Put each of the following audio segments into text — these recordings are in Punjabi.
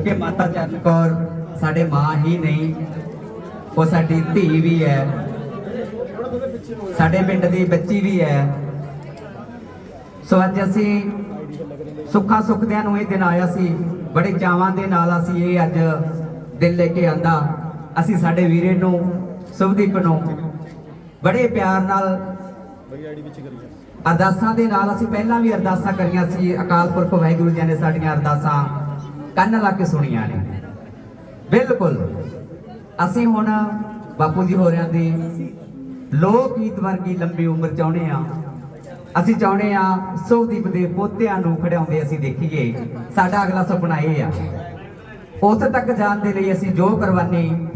ਕਿਉਂਕਿ ਮਾਤਾ ਚਰਨ ਕੌਰ ਸਾਡੇ ਮਾਂ ਹੀ ਨਹੀਂ, ਉਹ ਸਾਡੀ ਧੀ ਵੀ ਹੈ। ਸਾਡੇ ਪਿੰਡ ਦੀ ਬੱਚੀ ਵੀ ਹੈ। ਸੋ ਅੱਜ ਅਸੀਂ ਸੁੱਖਾਂ ਸੁਖਦਿਆਂ ਨੂੰ ਇਹ ਦਿਨ ਆਇਆ ਸੀ, ਬੜੇ ਚਾਵਾਂ ਦੇ ਨਾਲ ਅਸੀਂ ਇਹ ਅੱਜ ਦਿਲ ਲੈ ਕੇ ਆਂਦਾ। ਅਸੀਂ ਸਾਡੇ ਵੀਰੇ ਨੂੰ ਸੁਭਦੀਪ ਨੂੰ ਬੜੇ ਪਿਆਰ ਨਾਲ ਅਰਦਾਸਾਂ ਦੇ ਨਾਲ ਅਸੀਂ ਪਹਿਲਾਂ ਵੀ ਅਰਦਾਸਾਂ ਕਰੀਆਂ ਸੀ, ਅਕਾਲ ਪੁਰਖ ਵਾਹਿਗੁਰੂ ਜੀ ਨੇ ਸਾਡੀਆਂ ਅਰਦਾਸਾਂ ਕੰਨ ਲਾ ਕੇ ਸੁਣੀਆਂ ਨੇ। ਬਿਲਕੁਲ। ਅਸੀਂ ਹੁਣ ਬਾਪੂ ਜੀ ਹੋਰਿਆਂ ਦੀ ਲੋਕ ਗੀਤ ਵਰਗੀ ਲੰਬੀ ਉਮਰ ਚਾਹੁੰਦੇ ਆ ਅਸੀਂ ਚਾਹੁੰਦੇ ਆ ਸੁਭਦੀਪ ਦੇ ਪੋਤਿਆਂ ਨੂੰ ਖੜਾਉਂਦੇ ਅਸੀਂ ਦੇਖੀਏ। ਸਾਡਾ ਅਗਲਾ ਸੁਪਨਾ ਇਹ ਆ। ਉੱਥੇ ਤੱਕ ਜਾਣ ਦੇ ਲਈ ਅਸੀਂ ਜੋ ਕੁਰਬਾਨੀ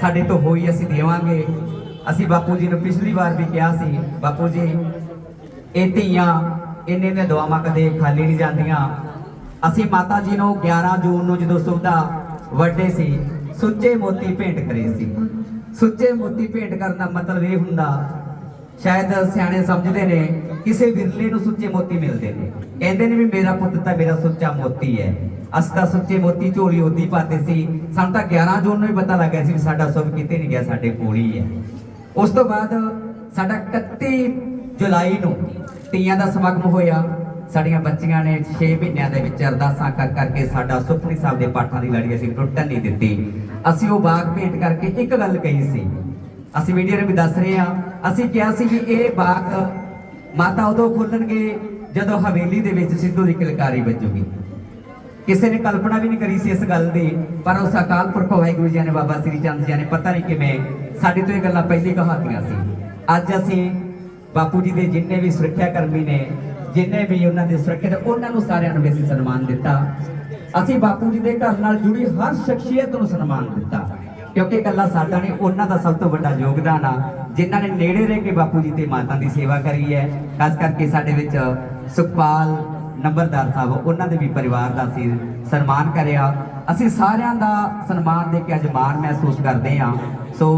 ਸਾਡੇ ਤੋਂ ਹੋਈ ਅਸੀਂ ਦੇਵਾਂਗੇ। ਅਸੀਂ ਬਾਪੂ ਜੀ ਨੂੰ ਪਿਛਲੀ ਵਾਰ ਵੀ ਕਿਹਾ ਸੀ, ਬਾਪੂ ਜੀ, ਇਹ ਧੀਆਂ ਇੰਨੇ ਦੀਆਂ ਦੁਆਵਾਂ ਕਦੇ ਖਾਲੀ ਨਹੀਂ ਜਾਂਦੀਆਂ। ਅਸੀਂ ਮਾਤਾ ਜੀ ਨੂੰ 11 ਜੂਨ ਨੂੰ ਜਦੋਂ ਸੁਵਿਧਾ ਵੱਡੇ ਸੀ, ਸੁੱਚੇ ਮੋਤੀ ਭੇਂਟ ਕਰੇ ਸੀ। ਸੁੱਚੇ ਮੋਤੀ ਭੇਂਟ ਕਰਨ ਦਾ ਮਤਲਬ ਇਹ ਹੁੰਦਾ, ਸ਼ਾਇਦ ਸਿਆਣੇ ਸਮਝਦੇ ਨੇ, ਕਿਸੇ ਵਿਰਲੇ ਨੂੰ ਸੁੱਚੇ ਮੋਤੀ ਮਿਲਦੇ ਨੇ। ਕਹਿੰਦੇ ਨੇ ਵੀ ਮੇਰਾ ਪੁੱਤ ਤਾਂ ਮੇਰਾ ਸੁੱਚਾ ਮੋਤੀ ਹੈ। ਅਸੀਂ ਤਾਂ ਸੁੱਚੇ ਮੋਤੀ ਝੋਲੀ ਉਹਦੀ ਪਾਤੇ ਸੀ। ਸਾਨੂੰ ਤਾਂ 11 ਜੂਨ ਨੂੰ ਹੀ ਪਤਾ ਲੱਗਿਆ ਸੀ ਵੀ ਸਾਡਾ ਸੁਭ ਕਿਤੇ ਨਹੀਂ ਗਿਆ, ਸਾਡੇ ਕੋਲ ਹੀ ਹੈ। ਉਸ ਤੋਂ ਬਾਅਦ ਸਾਡਾ 31 ਜੁਲਾਈ ਨੂੰ ਤੀਆਂ ਦਾ ਸਮਾਗਮ ਹੋਇਆ। ਸਾਡੀਆਂ ਬੱਚੀਆਂ ਨੇ 6 ਮਹੀਨਿਆਂ ਦੇ ਵਿੱਚ ਅਰਦਾਸਾਂ ਕਰ ਕਰਕੇ ਸਾਡਾ ਸੁਖਮਨੀ ਸਾਹਿਬ ਦੇ ਪਾਠਾਂ ਦੀ ਲੜੀ ਅਸੀਂ ਟੁੱਟਣ ਨਹੀਂ ਦਿੱਤੀ। ਅਸੀਂ ਉਹ ਬਾਗ ਭੇਟ ਕਰਕੇ ਇੱਕ ਗੱਲ ਕਹੀ ਸੀ। ਅਸੀਂ ਮੀਡੀਆ ਨੂੰ ਵੀ ਦੱਸ ਰਹੇ ਹਾਂ। ਅਸੀਂ ਕਿਹਾ ਸੀ ਵੀ ਇਹ ਬਾਗ ਮਾਤਾ ਉਦੋਂ ਖੋਲਣਗੇ ਜਦੋਂ ਹਵੇਲੀ ਦੇ ਵਿੱਚ ਸਿੱਧੂ ਦੀ ਕਿਲਕਾਰੀ ਵੱਜੂਗੀ। ਕਿਸੇ ਨੇ ਕਲਪਨਾ ਵੀ ਨਹੀਂ ਕਰੀ ਸੀ ਇਸ ਗੱਲ ਦੀ, ਪਰ ਉਸ ਅਕਾਲ ਪੁਰਖ ਵਾਹਿਗੁਰੂ ਜੀ ਨੇ ਬਾਬਾ ਸ੍ਰੀ ਚੰਦ ਜੀ ਨੇ ਪਤਾ ਨਹੀਂ ਕਿਵੇਂ ਸਾਡੇ ਤੋਂ ਇਹ ਗੱਲਾਂ ਪਹਿਲੀ ਕਹਾਤੀਆਂ ਸੀ। ਅੱਜ ਅਸੀਂ ਬਾਪੂ ਜੀ ਦੇ ਜਿੰਨੇ ਵੀ ਸੁਰੱਖਿਆ ਕਰਮੀ ਨੇ ਜਿੰਨੇ ਵੀ ਉਹਨਾਂ ਦੇ ਸੁਰੱਖਿਅਤ ਉਹਨਾਂ ਨੂੰ ਸਾਰਿਆਂ ਨੂੰ ਵੀ ਅਸੀਂ ਸਨਮਾਨ ਦਿੱਤਾ। ਅਸੀਂ ਬਾਪੂ ਜੀ ਦੇ ਘਰ ਨਾਲ ਜੁੜੀ ਹਰ ਸ਼ਖਸੀਅਤ ਨੂੰ ਸਨਮਾਨ ਦਿੱਤਾ। ਕਿਉਂਕਿ ਇਕੱਲਾ ਸਾਡਾ ਨਹੀਂ, ਉਹਨਾਂ ਦਾ ਸਭ ਤੋਂ ਵੱਡਾ ਯੋਗਦਾਨ ਆ। ਜਿਨ੍ਹਾਂ ਨੇ ਨੇੜੇ ਰਹਿ ਕੇ ਬਾਪੂ ਜੀ ਤੇ ਮਾਤਾ ਦੀ ਸੇਵਾ ਕਰੀ ਹੈ, ਖਾਸ ਕਰਕੇ ਸਾਡੇ ਵਿੱਚ ਸੁਖਪਾਲ ਨੰਬਰਦਾਰ ਸਾਹਿਬ, ਉਹਨਾਂ ਦੇ ਵੀ ਪਰਿਵਾਰ ਦਾ ਅਸੀਂ ਸਨਮਾਨ ਕਰਿਆ। ਅਸੀਂ ਸਾਰਿਆਂ ਦਾ ਸਨਮਾਨ ਦੇ ਕੇ ਅੱਜ ਮਾਣ ਮਹਿਸੂਸ ਕਰਦੇ ਹਾਂ। ਸੋ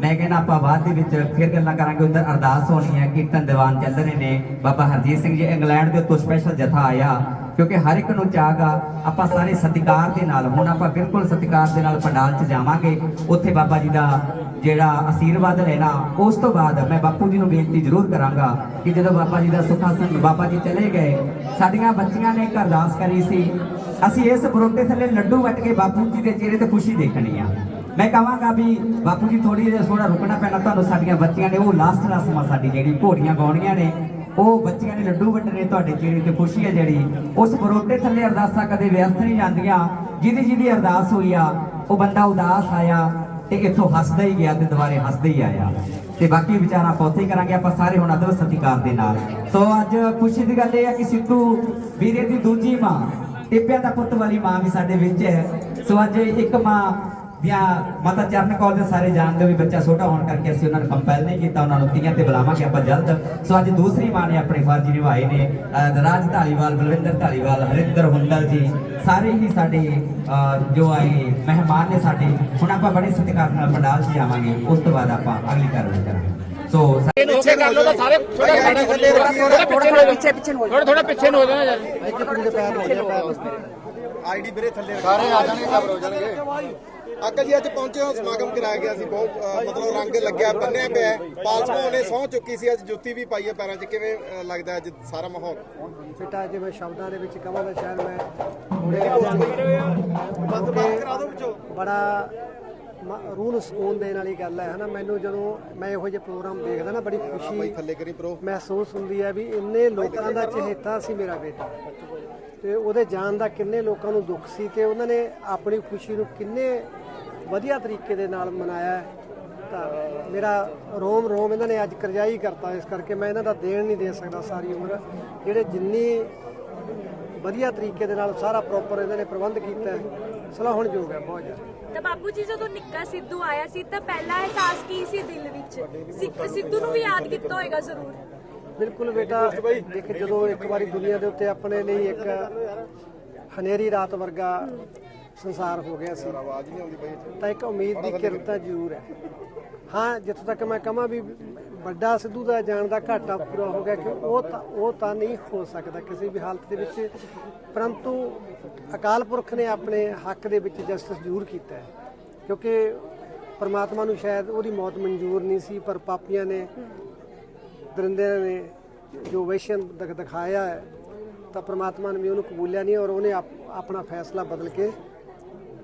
ਮੈਂ ਕਹਿੰਦਾ ਆਪਾਂ ਬਾਅਦ ਦੇ ਵਿੱਚ ਫਿਰ ਗੱਲਾਂ ਕਰਾਂਗੇ। ਉਧਰ ਅਰਦਾਸ ਹੋਣੀ ਹੈ, ਕੀਰਤਨ ਦੀਵਾਨ ਚੱਲ ਰਹੇ ਨੇ। ਬਾਬਾ ਹਰਜੀਤ ਸਿੰਘ ਜੀ, ਇੰਗਲੈਂਡ ਦੇ ਉੱਤੋਂ ਸਪੈਸ਼ਲ ਜਥਾ ਆਇਆ। ਕਿਉਂਕਿ ਹਰ ਇੱਕ ਨੂੰ ਚਾਹਗਾ ਆਪਾਂ ਸਾਰੇ ਸਤਿਕਾਰ ਦੇ ਨਾਲ, ਹੁਣ ਆਪਾਂ ਬਿਲਕੁਲ ਸਤਿਕਾਰ ਦੇ ਨਾਲ ਪੰਡਾਲ 'ਚ ਜਾਵਾਂਗੇ। ਉੱਥੇ ਬਾਬਾ ਜੀ ਦਾ ਜਿਹੜਾ ਆਸ਼ੀਰਵਾਦ ਲੈਣਾ, ਉਸ ਤੋਂ ਬਾਅਦ ਮੈਂ ਬਾਪੂ ਜੀ ਨੂੰ ਬੇਨਤੀ ਜ਼ਰੂਰ ਕਰਾਂਗਾ ਕਿ ਜਦੋਂ ਬਾਬਾ ਜੀ ਦਾ ਸੁਖਾਸਨ ਬਾਬਾ ਜੀ ਚਲੇ ਗਏ, ਸਾਡੀਆਂ ਬੱਚੀਆਂ ਨੇ ਇੱਕ ਅਰਦਾਸ ਕਰੀ ਸੀ, ਅਸੀਂ ਇਸ ਬਰੋਟੇ ਥੱਲੇ ਲੱਡੂ ਵੱਟ ਕੇ ਬਾਪੂ ਜੀ ਦੇ ਚਿਹਰੇ ਤੇ ਖੁਸ਼ੀ ਦੇਖਣੀ ਆ। ਮੈਂ ਕਹਾਂਗਾ ਵੀ ਬਾਪੂ ਜੀ ਥੋੜੀ ਜਿਹੀ ਥੋੜਾ ਰੁਕਣਾ ਪੈਣਾ। ਤੁਹਾਨੂੰ ਸਾਡੀਆਂ ਬੱਚੀਆਂ ਨੇ, ਉਹ ਲਾਸਟ ਰਸਮਾਂ ਸਾਡੀ ਜਿਹੜੀ ਘੋੜੀਆਂ ਗਾਉਣੀਆਂ ਨੇ, ਉਹ ਬੱਚੀਆਂ ਨੇ ਲੱਡੂ ਵੰਡਣੇ ਤੁਹਾਡੇ ਚਿਹਰੇ ਤੇ ਖੁਸ਼ੀ ਹੈ ਜਿਹੜੀ। ਉਸ ਬਰੋਟੇ ਥੱਲੇ ਅਰਦਾਸਾਂ ਕਦੇ ਵਿਅਰਥ ਨਹੀਂ ਜਾਂਦੀਆਂ। ਜਿਹਦੀ ਜਿਹਦੀ ਅਰਦਾਸ ਹੋਈ ਆ, ਉਹ ਬੰਦਾ ਉਦਾਸ ਆਇਆ ਤੇ ਇੱਥੋਂ ਹੱਸਦਾ ਹੀ ਗਿਆ ਤੇ ਦੁਬਾਰੇ ਹੱਸਦਾ ਹੀ ਆਇਆ। ਤੇ ਬਾਕੀ ਵਿਚਾਰਾਂ ਆਪਾਂ ਉੱਥੇ ਹੀ ਕਰਾਂਗੇ। ਆਪਾਂ ਸਾਰੇ ਹੁਣ ਅਦਬ ਸਤਿਕਾਰ ਦੇ ਨਾਲ। ਸੋ ਅੱਜ ਖੁਸ਼ੀ ਦੀ ਗੱਲ ਇਹ ਹੈ ਕਿ ਸਿੱਧੂ ਵੀਰੇ ਦੀ ਦੂਜੀ ਮਾਂ ਟਿੱਪਿਆਂ ਦਾ ਪੁੱਤ ਵਾਲੀ ਮਾਂ ਵੀ ਸਾਡੇ ਵਿੱਚ ਹੈ। ਸੋ ਅੱਜ ਇੱਕ ਮਾਂ ਦੀਆਂ ਮਾਤਾ ਚਰਨ ਕੌਰ ਦੇ ਸਾਰੇ ਜਾਣਦੇ ਹੋ ਵੀ ਬੱਚਾ ਛੋਟਾ ਹੋਣ ਕਰਕੇ ਅਸੀਂ ਉਹਨਾਂ ਨੂੰ ਕੰਪੈਲ ਨਹੀਂ ਕੀਤਾ ਉਹਨਾਂ ਨੂੰ ਤੀਆਂ ਤੇ ਬੁਲਾਵਾਂਗੇ ਆਪਾਂ ਜਲਦ। ਸੋ ਅੱਜ ਦੂਸਰੀ ਮਾਂ ਨੇ ਆਪਣੇ ਫਰਜ਼ ਨਿਭਾਏ ਨੇ ਰਾਜ ਢਾਲੀਵਾਲ ਬਲਵਿੰਦਰ ਢਾਲੀਵਾਲ ਹਰਿੰਦਰ ਹੁੰਦਲ ਜੀ ਸਾਰੇ ਹੀ ਸਾਡੇ ਜੋ ਆਏ ਮਹਿਮਾਨ ਨੇ ਸਾਡੇ ਹੁਣ ਆਪਾਂ ਬੜੇ ਸਤਿਕਾਰ ਨਾਲ ਪੰਡਾਲ 'ਚ ਜਾਵਾਂਗੇ ਉਸ ਤੋਂ ਬਾਅਦ ਆਪਾਂ ਅਗਲੀ ਕਾਰਵਾਈ ਕਰਾਂਗੇ। ਸੋ ਪਿੱਛੇ ਕਰ ਤਾਂ ਸਾਰੇ ਥੋੜਾ ਥੋੜਾ ਪਿੱਛੇ ਪਿੱਛੇ ਨੂੰ ਥੋੜਾ ਥੋੜਾ ਪਿੱਛੇ ਨੂੰ ਹੋ ਜਾਣਾ ਯਾਰ ਆਈਡੀ ਵੀਰੇ ਥੱਲੇ ਸਾਰੇ ਆ ਜਾਣਗੇ ਖਬਰ ਹੋ ਜਾਣਗੇ। ਅੰਕਲ ਜੀ ਅੱਜ ਪਹੁੰਚੇ ਹੋ ਸਮਾਗਮ ਕਰਾਇਆ ਗਿਆ ਸੀ ਬਹੁਤ ਮਤਲਬ ਰੰਗ ਲੱਗਿਆ ਬੰਨਿਆ ਪਿਆ। ਪਾਲਸਮੋ ਨੇ ਸਹੁੰ ਚੁੱਕੀ ਸੀ ਅੱਜ ਜੁੱਤੀ ਵੀ ਪਾਈ ਹੈ ਪੈਰਾਂ 'ਚ। ਕਿਵੇਂ ਲੱਗਦਾ ਅੱਜ ਸਾਰਾ ਮਾਹੌਲ? ਬੇਟਾ ਜੇ ਮੈਂ ਸ਼ਬਦਾਂ ਦੇ ਵਿੱਚ ਕਹਾਂ ਤਾਂ ਸ਼ਾਇਦ ਮੈਂ ਬੰਦ ਬੰਦ ਕਰਾ ਦਿਓ ਵਿੱਚੋਂ। ਬੜਾ ਰੂਹ ਨੂੰ ਸਕੂਨ ਦੇਣ ਵਾਲੀ ਗੱਲ ਹੈ ਹਨਾ? ਮੈਨੂੰ ਜਦੋਂ ਮੈਂ ਇਹੋ ਜਿਹੇ ਪ੍ਰੋਗਰਾਮ ਦੇਖਦਾ ਨਾ ਬੜੀ ਖੁਸ਼ੀ ਥੱਲੇ ਕਰੀ ਪ੍ਰੋ। ਮਹਿਸੂਸ ਹੁੰਦੀ ਹੈ ਵੀ ਇੰਨੇ ਲੋਕਾਂ ਦਾ ਚਹੇਤਾ ਸੀ ਮੇਰਾ ਬੇਟਾ। ਤੇ ਉਹਦੇ ਜਾਣ ਦਾ ਕਿੰਨੇ ਲੋਕਾਂ ਨੂੰ ਦੁੱਖ ਸੀ ਤੇ ਉਹਨਾਂ ਨੇ ਆਪਣੀ ਖੁਸ਼ੀ ਨੂੰ ਕਿੰਨੇ ਵਧੀਆ ਤਰੀਕੇ ਦੇ ਨਾਲ ਮਨਾਇਆ ਹੈ। ਤਾਂ ਮੇਰਾ ਰੋਮ ਰੋਮ ਇਹਨਾਂ ਨੇ ਅੱਜ ਕਰਜਾਈ ਕਰਤਾ ਇਸ ਕਰਕੇ ਮੈਂ ਇਹਨਾਂ ਦਾ ਦੇਣ ਨਹੀਂ ਦੇ ਸਕਦਾ ਸਾਰੀ ਉਮਰ। ਜਿਹੜੇ ਜਿੰਨੀ ਵਧੀਆ ਤਰੀਕੇ ਦੇ ਨਾਲ ਸਾਰਾ ਪ੍ਰੋਪਰ ਇਹਨਾਂ ਨੇ ਪ੍ਰਬੰਧ ਕੀਤਾ ਹੈ ਸਲਾਹੁਣਯੋਗ ਹੈ ਬਹੁਤ ਜ਼ਿਆਦਾ। ਤਾਂ ਬਾਪੂ ਜੀ ਜਦੋਂ ਨਿੱਕਾ ਸਿੱਧੂ ਆਇਆ ਸੀ ਤਾਂ ਪਹਿਲਾ ਅਹਿਸਾਸ ਕੀ ਸੀ ਦਿਲ ਵਿੱਚ? ਸਿੱਖ- ਸਿੱਧੂ ਨੂੰ ਵੀ ਯਾਦ ਕੀਤਾ ਹੋਏਗਾ ਜ਼ਰੂਰ। ਬਿਲਕੁਲ ਬੇਟਾ ਦੇਖ ਜਦੋਂ ਇੱਕ ਵਾਰੀ ਦੁਨੀਆ ਦੇ ਉੱਤੇ ਆਪਣੇ ਲਈ ਇੱਕ ਹਨੇਰੀ ਰਾਤ ਵਰਗਾ ਸੰਸਾਰ ਹੋ ਗਿਆ ਸੀ। ਆਵਾਜ਼ ਨਹੀਂ ਆਉਂਦੀ ਬਈ ਤਾਂ ਇੱਕ ਉਮੀਦ ਦੀ ਕਿਰਨ ਤਾਂ ਜ਼ਰੂਰ ਹੈ। ਹਾਂ ਜਿੱਥੋਂ ਤੱਕ ਮੈਂ ਕਹਾਂ ਵੀ ਵੱਡਾ ਸਿੱਧੂ ਦਾ ਜਾਣ ਦਾ ਘਾਟਾ ਪੂਰਾ ਹੋ ਗਿਆ ਕਿ ਉਹ ਤਾਂ ਉਹ ਤਾਂ ਨਹੀਂ ਹੋ ਸਕਦਾ ਕਿਸੇ ਵੀ ਹਾਲਤ ਦੇ ਵਿੱਚ। ਪਰੰਤੂ ਅਕਾਲ ਪੁਰਖ ਨੇ ਆਪਣੇ ਹੱਕ ਦੇ ਵਿੱਚ ਜਸਟਿਸ ਜ਼ਰੂਰ ਕੀਤਾ ਹੈ। ਕਿਉਂਕਿ ਪਰਮਾਤਮਾ ਨੂੰ ਸ਼ਾਇਦ ਉਹਦੀ ਮੌਤ ਮਨਜ਼ੂਰ ਨਹੀਂ ਸੀ ਪਰ ਪਾਪੀਆਂ ਨੇ ਦਰਿੰਦਿਆਂ ਨੇ ਜੋ ਵੈਸ਼ਨ ਦਿਖ ਦਿਖਾਇਆ ਹੈ ਤਾਂ ਪ੍ਰਮਾਤਮਾ ਨੇ ਵੀ ਉਹਨੂੰ ਕਬੂਲਿਆ ਨਹੀਂ ਔਰ ਉਹਨੇ ਆਪ- ਆਪਣਾ ਫੈਸਲਾ ਬਦਲ ਕੇ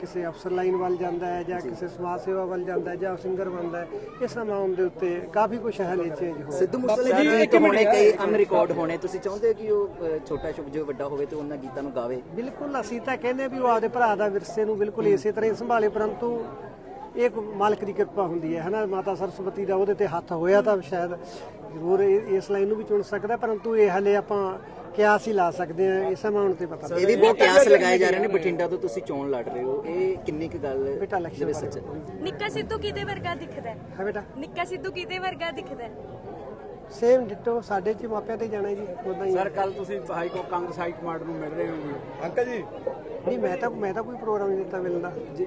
ਕਿਸੇ ਅਫਸਰ ਲਾਈਨ ਵੱਲ ਜਾਂਦਾ ਹੈ ਜਾਂ ਕਿਸੇ ਸਮਾਜ ਸੇਵਾ ਵੱਲ ਜਾਂਦਾ ਹੈ ਜਾਂ ਸਿੰਗਰ ਬਣਦਾ ਹੈ ਇਹ ਸਮਾਂ ਉਹਦੇ ਉੱਤੇ ਕਾਫੀ ਕੁਝ ਹਲੇ ਚੇਂਜ ਹੋ ਸਿੱਧੂ ਮੂਸੇਵਾਲੇ ਦੇ ਗੀਤ ਹੋਣੇ ਕਈ ਅਨਰਿਕਾਰਡ ਹੋਣੇ ਤੁਸੀਂ ਚਾਹੁੰਦੇ ਹੋ ਕਿ ਉਹ ਛੋਟਾ ਸ਼ੁਭ ਜੋ ਵੱਡਾ ਹੋਵੇ ਤੇ ਉਹਨਾਂ ਗੀਤਾਂ ਨੂੰ ਗਾਵੇ? ਬਿਲਕੁਲ ਅਸੀਂ ਤਾਂ ਕਹਿੰਦੇ ਵੀ ਉਹ ਆਪਦੇ ਭਰਾ ਦਾ ਵਿਰਸੇ ਨੂੰ ਬਿਲਕੁਲ ਇਸੇ ਤਰ੍ਹਾਂ ਹੀ ਸੰਭਾਲੇ ਪਰੰਤੂ ਇਹ ਇੱਕ ਮਾਲਕ ਦੀ ਕਿਰਪਾ ਹੁੰਦੀ ਹੈ ਹਨਾ? ਮਾਤਾ ਸਰਸਵਤੀ ਦਾ ਉਹਦੇ ਤੇ ਹੱਥ ਹੋਇਆ ਤਾਂ ਸ਼ਾਇਦ ਜ਼ਰੂਰ ਇਹ- ਇਸ ਲਾਈਨ ਨੂੰ ਵੀ ਚੁਣ ਸਕਦਾ ਪਰੰਤੂ ਇਹ ਹਲੇ ਆਪਾਂ ਕਿਆਸ ਹੀ ਲਾ ਸਕਦੇ ਹਾਂ ਇਸ ਅਮਾਉਂਟ ਤੇ ਪਤਾ ਇਹ ਵੀ ਬਹੁਤ ਕਿਆਸ ਲਗਾਏ ਜਾ ਰਹੇ ਨੇ ਬਠਿੰਡਾ ਤੋਂ ਤੁਸੀਂ ਚੋਣ ਲੜ ਰਹੇ ਹੋ। ਇਹ ਕਿੰਨੀ ਕੁ ਗੱਲ ਬੇਟਾ ਵਿੱਚ ਸੱਚ ਨਿੱਕਾ ਸਿੱਧੂ ਕਿਹਦੇ ਵਰਗਾ ਦਿਖਦਾ ਹੈ? ਹੈ ਬੇਟਾ। ਨਿੱਕਾ ਸਿੱਧੂ ਕਿਹਦੇ ਵਰਗਾ ਦਿਖਦਾ ਹੈ? ਸੇਮ ਡਿਟੋ ਸਾਡੇ ਚ ਮਾਪਿਆਂ ਤੇ ਜਾਣਾ ਜੀ ਉਦਾਂ ਹੀ। ਸਰ ਕੱਲ ਤੁਸੀਂ ਹਾਈ ਕੋ ਕਾਂਗਰਸ ਹਾਈ ਕਮਾਂਡ ਨੂੰ ਮਿਲ ਰਹੇ ਹੋ ਜੀ ਅੰਕਲ ਜੀ ਨਹੀਂ ਮੈਂ ਤਾਂ ਮੈਂ ਤਾਂ ਕੋਈ ਪ੍ਰੋਗਰਾਮ ਨਹੀਂ ਦਿੱਤਾ ਮਿਲਦਾ ਜੀ।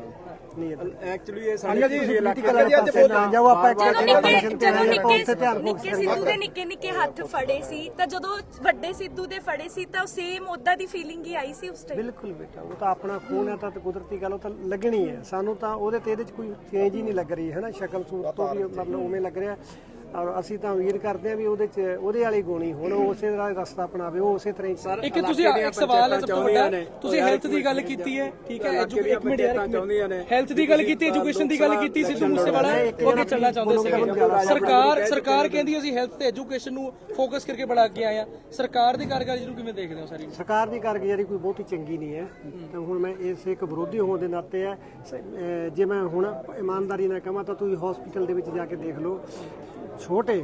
ਨਹੀਂ ਐਕਚੁਅਲੀ ਇਹ ਸਾਡੇ ਤੁਸੀਂ ਇਲਾਕੇ ਪੋਲੀਟੀਕਲ ਵਾਲੇ ਪਾਸੇ ਨਾ ਜਾਓ ਆਪਾਂ ਇੱਕ ਟੈਨਸ਼ਨ ਤੇ ਆਏ ਆਪਾਂ ਉੱਥੇ ਧਿਆਨ ਨਿੱਕੇ ਸਿੱਧੂ ਦੇ ਨਿੱਕੇ ਨਿੱਕੇ ਹੱਥ ਫੜੇ ਸੀ ਤਾਂ ਜਦੋਂ ਵੱਡੇ ਸਿੱਧੂ ਦੇ ਫੜੇ ਸੀ ਤਾਂ ਸੇਮ ਉਦਾਂ ਦੀ ਫੀਲਿੰਗ ਹੀ ਆਈ ਸੀ ਉਸ ਟਾਈਮ ਬਿਲਕੁਲ ਬੇਟਾ ਉਹ ਤਾਂ ਆਪਣਾ ਖੂਨ ਹੈ ਤਾਂ ਤੇ ਕੁਦਰਤੀ ਗੱਲ ਉਹ ਤਾਂ ਲੱਗਣੀ ਹੈ। ਸਾਨੂੰ ਤਾਂ ਉਹਦੇ ਤੇ ਇਹਦੇ ਚ ਕੋਈ ਚੇਂਜ ਹੀ ਨਹੀਂ ਲੱਗ ਰਹੀ ਹੈ ਨਾ? ਸ਼ਕਲ ਸੂਰਤ ਤੋਂ ਵੀ ਮਤਲਬ ਉਵੇਂ ਲੱਗ ਰਿਹਾ। ਔਰ ਅਸੀਂ ਤਾਂ ਉਮੀਦ ਕਰਦੇ ਹਾਂ ਵੀ ਉਹਦੇ ਚ ਉਹਦੇ ਵਾਲੀ ਗੋਣੀ ਹੁਣ ਉਸੇ ਤਰ੍ਹਾਂ ਦਾ ਰਸਤਾ ਅਪਣਾਵੇ ਉਹ ਉਸੇ ਤਰ੍ਹਾਂ ਹੀ ਇੱਕ ਤੁਸੀਂ ਇੱਕ ਸਵਾਲ ਹੈ ਸਭ ਤੋਂ ਵੱਡਾ ਤੁਸੀਂ ਹੈਲਥ ਦੀ ਗੱਲ ਕੀਤੀ ਹੈ ਠੀਕ ਹੈ ਇੱਕ ਮਿੰਟ ਯਾਰ ਹੈਲਥ ਦੀ ਗੱਲ ਕੀਤੀ ਐਜੂਕੇਸ਼ਨ ਦੀ ਗੱਲ ਕੀਤੀ ਸਿੱਧੂ ਮੂਸੇਵਾਲਾ ਉਹ ਅੱਗੇ ਚੱਲਣਾ ਚਾਹੁੰਦੇ ਸੀਗੇ। ਸਰਕਾਰ ਸਰਕਾਰ ਕਹਿੰਦੀ ਅਸੀਂ ਹੈਲਥ ਤੇ ਐਜੂਕੇਸ਼ਨ ਨੂੰ ਫੋਕਸ ਕਰਕੇ ਬੜਾ ਅੱਗੇ ਆਏ ਆ ਸਰਕਾਰ ਦੀ ਕਾਰਗੁਜ਼ਾਰੀ ਨੂੰ ਕਿਵੇਂ ਦੇਖਦੇ ਹੋ ਸਾਰੀ? ਸਰਕਾਰ ਦੀ ਕਾਰਗੁਜ਼ਾਰੀ ਕੋਈ ਬਹੁਤੀ ਚੰਗੀ ਨਹੀਂ ਹੈ। ਤਾਂ ਹੁਣ ਮੈਂ ਇਸ ਇੱਕ ਵਿਰੋਧੀ ਹੋਣ ਦੇ ਨਾਤੇ ਹੈ ਸ- ਜੇ ਮੈਂ ਹੁਣ ਇਮਾਨਦਾਰੀ ਨਾਲ ਕਹਾਂ ਤਾਂ ਤੁਸੀਂ ਹਸਪੀਟਲ ਦੇ ਵਿੱਚ ਜਾ ਕੇ ਦੇਖ ਲਓ। ਛੋਟੇ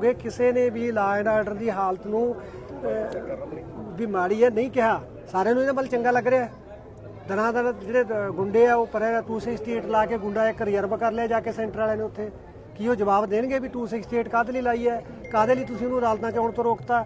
ਗਏ ਕਿਸੇ ਨੇ ਵੀ ਲਾ ਐਂਡ ਆਰਡਰ ਦੀ ਹਾਲਤ ਨੂੰ ਵੀ ਮਾੜੀ ਹੈ, ਨਹੀਂ ਕਿਹਾ। ਸਾਰਿਆਂ ਨੂੰ ਇਹਨਾਂ ਵੱਲ ਚੰਗਾ ਲੱਗ ਰਿਹਾ ਹੈ। ਦਰਾਂ ਦਰ ਜਿਹੜੇ ਗੁੰਡੇ ਆ, ਉਹ ਪਰੇ ਟੂ ਸਟੇਟ ਲਾ ਕੇ ਗੁੰਡਾ ਇੱਕ ਰਿਜ਼ਰਵ ਕਰ ਲਿਆ ਜਾ ਕੇ ਸੈਂਟਰ ਵਾਲਿਆਂ ਨੇ ਉੱਥੇ। ਕੀ ਉਹ ਜਵਾਬ ਦੇਣਗੇ ਵੀ 268 ਕਾਹਦੇ ਲਈ ਲਾਈ ਹੈ? ਕਾਹਦੇ ਲਈ ਤੁਸੀਂ ਉਹਨੂੰ ਅਦਾਲਤਾਂ ਚ ਆਉਣ ਤੋਂ ਰੋਕਤਾ?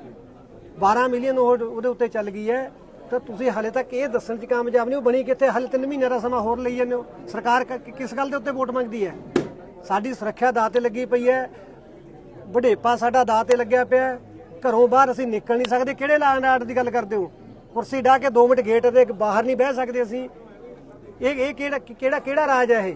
12 ਮਿਲੀਅਨ ਉਹਦੇ ਉੱਤੇ ਚੱਲ ਗਈ ਹੈ। ਤਾਂ ਤੁਸੀਂ ਹਾਲੇ ਤੱਕ ਇਹ ਦੱਸਣ 'ਚ ਕਾਮਯਾਬ ਨਹੀਂ ਹੋ, ਬਣੀ ਕਿੱਥੇ? ਹਾਲੇ 3 ਮਹੀਨਿਆਂ ਦਾ ਸਮਾਂ ਹੋਰ ਲਈ ਜਾਂਦੇ ਹੋ। ਸਰਕਾਰ ਕ- ਕਿਸ ਗੱਲ ਦੇ ਉੱਤੇ ਵੋਟ ਮੰਗਦੀ ਹੈ? ਸਾਡੀ ਸੁਰੱਖਿਆ ਦਾਅ ਤੇ ਲੱਗੀ ਪਈ ਹੈ। ਵਡੇਪਾ ਸਾਡਾ ਦਾਅ ਤੇ ਲੱਗਿਆ ਪਿਆ ਘਰੋਂ ਬਾਹਰ ਅਸੀਂ ਨਿਕਲ ਨਹੀਂ ਸਕਦੇ। ਕਿਹੜੇ ਲਾਂ ਆਰਡਰ ਦੀ ਗੱਲ ਕਰਦੇ ਹੋ? ਕੁਰਸੀ ਢਾ ਕੇ 2 ਮਿੰਟ ਗੇਟ ਦੇ ਬਾਹਰ ਨਹੀਂ ਬਹਿ ਸਕਦੇ ਅਸੀਂ। ਇਹ ਇਹ ਕਿਹੜਾ ਕਿਹੜਾ ਕਿਹੜਾ ਰਾਜ ਹੈ ਇਹ?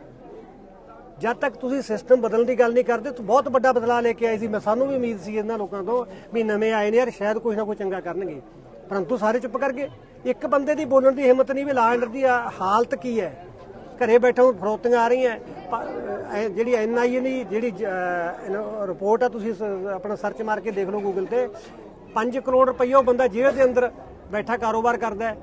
ਜਦ ਤੱਕ ਤੁਸੀਂ ਸਿਸਟਮ ਬਦਲਣ ਦੀ ਗੱਲ ਨਹੀਂ ਕਰਦੇ, ਤਾਂ ਬਹੁਤ ਵੱਡਾ ਬਦਲਾਅ ਲੈ ਕੇ ਆਏ ਸੀ। ਮੈਂ ਸਾਨੂੰ ਵੀ ਉਮੀਦ ਸੀ ਇਹਨਾਂ ਲੋਕਾਂ ਤੋਂ ਵੀ ਨਵੇਂ ਆਏ ਨੇ ਯਾਰ, ਸ਼ਾਇਦ ਕੁਝ ਨਾ ਕੁਝ ਚੰਗਾ ਕਰਨਗੇ। ਪਰੰਤੂ ਸਾਰੇ ਚੁੱਪ ਕਰ ਗਏ। ਇੱਕ ਬੰਦੇ ਦੀ ਬੋਲਣ ਦੀ ਹਿੰਮਤ ਨਹੀਂ ਵੀ ਲਾ ਦੀ ਆ- ਹਾਲਤ ਕੀ ਹੈ? ਘਰੇ ਬੈਠੇ ਨੂੰ ਫਰੋਤੀਆਂ ਆ ਰਹੀਆਂ। ਪ- ਅਹ ਜਿਹੜੀ ਐਨਆਈਏ ਦੀ ਜਿਹੜੀ ਰਿਪੋਰਟ ਆ, ਤੁਸੀਂ ਆਪਣਾ ਸਰਚ ਮਾਰ ਕੇ ਦੇਖ ਲਓ ਗੂਗਲ ਤੇ। 5 ਕਰੋੜ ਰੁਪਈਆ ਉਹ ਬੰਦਾ ਜੇਲ੍ਹ ਦੇ ਅੰਦਰ ਬੈਠਾ ਕਾਰੋਬਾਰ ਕਰਦਾ ਹੈ।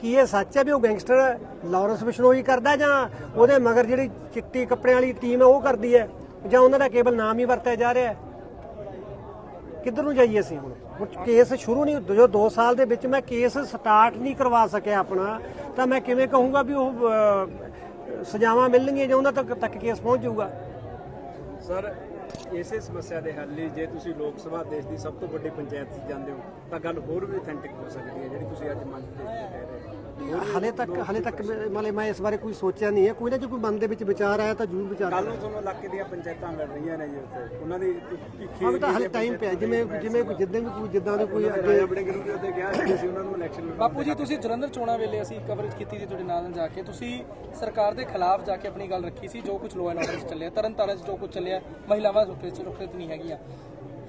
ਕੀ ਇਹ ਸੱਚ ਹੈ ਵੀ ਉਹ ਗੈਂਗਸਟਰ ਲਾਰੈਂਸ ਬਿਸ਼ਨੋਈ ਕਰਦਾ ਜਾਂ ਉਹਦੇ ਮਗਰ ਜਿਹੜੀ ਚਿੱਟੀ ਕੱਪੜਿਆਂ ਵਾਲੀ ਟੀਮ ਹੈ ਉਹ ਕਰਦੀ ਹੈ? ਜਾਂ ਉਹਨਾਂ ਦਾ ਕੇਵਲ ਨਾਮ ਹੀ ਵਰਤਿਆ ਜਾ ਰਿਹਾ ਹੈ? ਕਿੱਧਰ ਨੂੰ ਜਾਈਏ ਅਸੀਂ ਹੁਣ? ਕੇਸ ਸ਼ੁਰੂ ਨਹੀਂ ਜੋ 2 ਸਾਲ ਦੇ ਵਿੱਚ ਮੈਂ ਕੇਸ ਸਟਾਰਟ ਨਹੀਂ ਕਰਵਾ ਸਕਿਆ ਆਪਣਾ, ਤਾਂ ਮੈਂ ਕਿਵੇਂ ਕਹੂੰਗਾ ਵੀ ਉਹ ਸਜ਼ਾਵਾਂ ਮਿਲਣਗੀਆਂ ਜਾਂ ਉਹਨਾਂ ਤੱਕ ਤੱਕ ਕੇਸ ਪਹੁੰਚ ਜਾਊਗਾ? ਸਰ ਇਸੇ ਸਮੱਸਿਆ ਦੇ ਹੱਲ ਲਈ ਜੇ ਤੁਸੀਂ ਲੋਕ ਸਭਾ ਦੇਸ਼ ਦੀ ਸਭ ਤੋਂ ਵੱਡੀ ਪੰਚਾਇਤ 'ਚ ਜਾਂਦੇ ਹੋ, ਤਾਂ ਗੱਲ ਹੋਰ ਵੀ ਅਥੈਂਟਿਕ ਹੋ ਸਕਦੀ ਹੈ ਜਿਹੜੀ ਤੁਸੀਂ ਅੱਜ ਮੰਚ ਤੇ ਕਹਿ ਰਹੇ ਹੋ। ਹਲੇ ਤੱਕ ਹਲੇ ਤੱਕ ਮਤਲਬ ਮੈਂ ਇਸ ਬਾਰੇ ਕੋਈ ਸੋਚਿਆ ਨਹੀਂ ਹੈ। ਕੋਈ ਨਾ ਜੇ ਕੋਈ ਮਨ ਦੇ ਵਿੱਚ ਵਿਚਾਰ ਆਇਆ ਤਾਂ ਜ਼ਰੂਰ ਵਿਚਾਰ ਕੱਲ ਨੂੰ ਤੁਹਾਨੂੰ ਇਲਾਕੇ ਦੀਆਂ ਪੰਚਾਇਤਾਂ ਮਿਲ ਰਹੀਆਂ ਨੇ ਜੀ ਉੱਥੇ। ਉਹਨਾਂ ਦੀ ਭਿੱਖੀ ਹਾਂ ਤਾਂ ਹਲੇ ਟਾਈਮ ਪਿਆ ਜਿਵੇਂ ਜਿਵੇਂ ਕੋਈ ਜਿੱਦਾਂ ਵੀ ਕੋਈ ਜਿੱਦਾਂ ਦੇ ਕੋਈ ਅੱਗੇ ਰਾਜਾ ਬੜੇ ਗੁਰੂ ਦੇ ਉੱਤੇ ਗਿਆ ਸੀ ਉਹਨਾਂ ਨੂੰ ਇਲੈਕਸ਼ਨ ਬਾਪੂ ਜੀ ਤੁਸੀਂ ਜਲੰਧਰ ਚੋਣਾਂ ਵੇਲੇ ਅਸੀਂ ਕਵਰੇਜ ਕੀਤੀ ਸੀ ਤੁਹਾਡੇ ਨਾਲ ਜਾ ਕੇ। ਤੁਸੀਂ ਸਰਕਾਰ ਦੇ ਖਿਲਾਫ ਜਾ ਕੇ ਆਪਣੀ ਗੱਲ ਰੱਖੀ ਸੀ ਜੋ ਕੁਝ ਲੋਅ ਐਂਡ ਆਰਡਰ ਚੱਲਿਆ ਤਰਨ ਤਾਰਨ 'ਚ ਜੋ ਕੁਝ ਚੱਲਿਆ ਮਹਿਲਾਵਾਂ ਰੁਕਰੇ 'ਚ ਰੁਕਰੇ ਨਹੀਂ ਹੈਗੀਆਂ।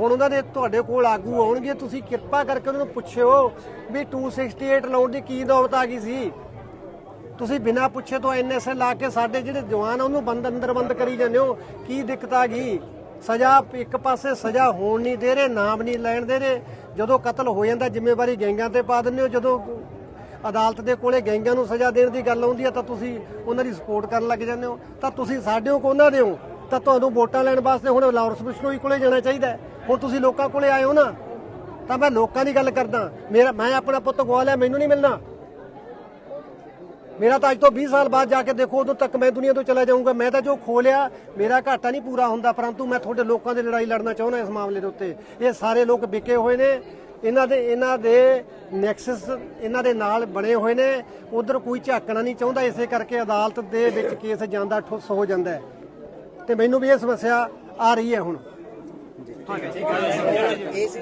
ਹੁਣ ਉਹਨਾਂ ਦੇ ਤੁਹਾਡੇ ਕੋਲ ਆਗੂ ਆਉਣਗੇ, ਤੁਸੀਂ ਕਿਰਪਾ ਕਰਕੇ ਉਹਨਾਂ ਨੂੰ ਪੁੱਛਿਓ ਵੀ 268 ਲਾਉਣ ਦੀ ਕੀ ਦੌਲਤ ਆ ਗਈ ਸੀ। ਤੁਸੀਂ ਬਿਨਾਂ ਪੁੱਛੇ ਤੋਂ ਐਨਐਸਏ ਲਾ ਕੇ ਸਾਡੇ ਜਿਹੜੇ ਜਵਾਨ ਆ, ਉਹਨੂੰ ਬੰਦ ਅੰਦਰ ਬੰਦ ਕਰੀ ਜਾਂਦੇ ਹੋ। ਕੀ ਦਿੱਕਤ ਆ ਗਈ? ਸਜ਼ਾ ਇੱਕ ਪਾਸੇ ਸਜ਼ਾ ਹੋਣ ਨਹੀਂ ਦੇ ਰਹੇ, ਨਾਮ ਨਹੀਂ ਲੈਣ ਦੇ ਰਹੇ। ਜਦੋਂ ਕਤਲ ਹੋ ਜਾਂਦਾ, ਜ਼ਿੰਮੇਵਾਰੀ ਗੈਂਗਾਂ ਤੇ ਪਾ ਦਿੰਦੇ ਹੋ। ਜਦੋਂ ਅਦਾਲਤ ਦੇ ਕੋਲੇ ਗੈਂਗਾਂ ਨੂੰ ਸਜ਼ਾ ਦੇਣ ਦੀ ਗੱਲ ਆਉਂਦੀ ਹੈ ਤਾਂ ਤੁਸੀਂ ਉਹਨਾਂ ਦੀ ਸਪੋਰਟ ਕਰਨ ਲੱਗ ਜਾਂਦੇ ਹੋ। ਤਾਂ ਤੁਸੀਂ ਸਾਡੇ ਹੋ ਕੋਨਾਂ ਦੇ ਹੋ? ਤਾਂ ਤੁਹਾਨੂੰ ਵੋਟਾਂ ਲੈਣ ਵਾਸਤੇ ਹੁਣ ਲਾਰੈਂਸ ਬਿਸ਼ਨੋਈ ਕੋਲੇ ਜਾਣਾ ਚਾਹੀਦਾ ਹੁਣ ਤੁਸੀਂ ਲੋਕਾਂ ਕੋਲੇ ਆਏ ਹੋ ਨਾ, ਤਾਂ ਮੈਂ ਲੋਕਾਂ ਦੀ ਗੱਲ ਕਰਦਾ। ਮੇਰਾ ਮੈਂ ਆਪਣਾ ਪੁੱਤ ਗਵਾ ਲਿਆ ਮੈਨੂੰ ਨਹੀਂ ਮਿਲਣਾ। ਮੇਰਾ ਤਾਂ ਅੱਜ ਤੋਂ 20 ਸਾਲ ਬਾਅਦ ਜਾ ਕੇ ਦੇਖੋ, ਉਦੋਂ ਤੱਕ ਮੈਂ ਦੁਨੀਆ ਤੋਂ ਚਲਾ ਜਾਊਂਗਾ। ਮੈਂ ਤਾਂ ਜੋ ਖੋਲਿਆ, ਮੇਰਾ ਘਾਟਾ ਨਹੀਂ ਪੂਰਾ ਹੁੰਦਾ, ਪਰੰਤੂ ਮੈਂ ਤੁਹਾਡੇ ਲੋਕਾਂ ਦੀ ਲੜਾਈ ਲੜਨਾ ਚਾਹੁੰਦਾ ਇਸ ਮਾਮਲੇ ਦੇ ਉੱਤੇ। ਇਹ ਸਾਰੇ ਲੋਕ ਵਿਕੇ ਹੋਏ ਨੇ। ਇਹਨਾਂ ਦੇ ਇਹਨਾਂ ਦੇ ਨੈਕਸਸ, ਇਹਨਾਂ ਦੇ ਨਾਲ ਬਣੇ ਹੋਏ ਨੇ। ਉਧਰ ਕੋਈ ਝਾਕਣਾ ਨਹੀਂ ਚਾਹੁੰਦਾ। ਇਸੇ ਕਰਕੇ ਅਦਾਲਤ ਦੇ ਵਿੱਚ ਕੇਸ ਜਾਂਦਾ, ਠੁੱਸ ਹੋ ਜਾਂਦਾ ਹੈ। ਤੇ ਮੈਨੂੰ ਵੀ ਇਹ ਸਮੱਸਿਆ ਆ ਰਹੀ ਹੈ ਹੁਣ। ਇਹ ਸੀ